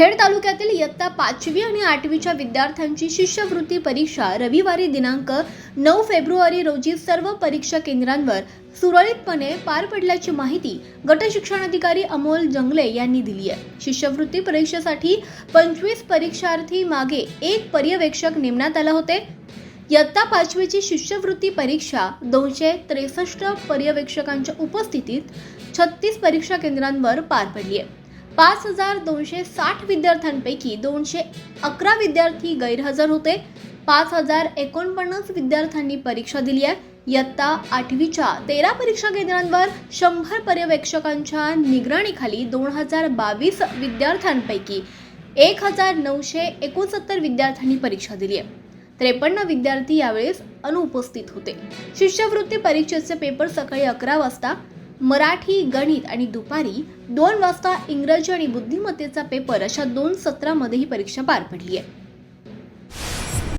खेड तालुक्यातील इयत्ता पाचवी आणि आठवीच्या विद्यार्थ्यांची शिष्यवृत्ती परीक्षा रविवारी दिनांक नऊ फेब्रुवारी रोजी सर्व परीक्षा केंद्रांवर सुरळीतपणे पार पडल्याची माहिती गट शिक्षणाधिकारी अमोल जंगले यांनी दिली आहे. शिष्यवृत्ती परीक्षेसाठी पंचवीस परीक्षार्थी मागे एक पर्यवेक्षक नेमण्यात आला होते. इयत्ता पाचवीची शिष्यवृत्ती परीक्षा दोनशे त्रेसष्ट पर्यवेक्षकांच्या उपस्थितीत छत्तीस परीक्षा केंद्रांवर पार पडली आहे. पाच हजार दोनशे साठ विद्यार्थ्यांपैकी दोनशे अकरा विद्यार्थी गैरहजर होते. पाच हजार एकोणपन्नास विद्यार्थ्यांनी परीक्षा दिली आहे. इयत्ता आठवीच्या तेरा परीक्षा केंद्रांवर शंभर पर्यवेक्षकांच्या निगराणीखाली दोन हजार बावीस विद्यार्थ्यांपैकी एक हजार नऊशे एकोणसत्तर विद्यार्थ्यांनी परीक्षा दिली आहे. त्रेपन्न विद्यार्थी यावेळेस अनुपस्थित होते. शिष्यवृत्ती परीक्षेचे पेपर सकाळी अकरा वाजता मराठी गणित आणि दुपारी दोन वाजता इंग्रजी आणि बुद्धिमत्तेचा पेपर अशा दोन सत्रामध्ये ही परीक्षा पार पडली आहे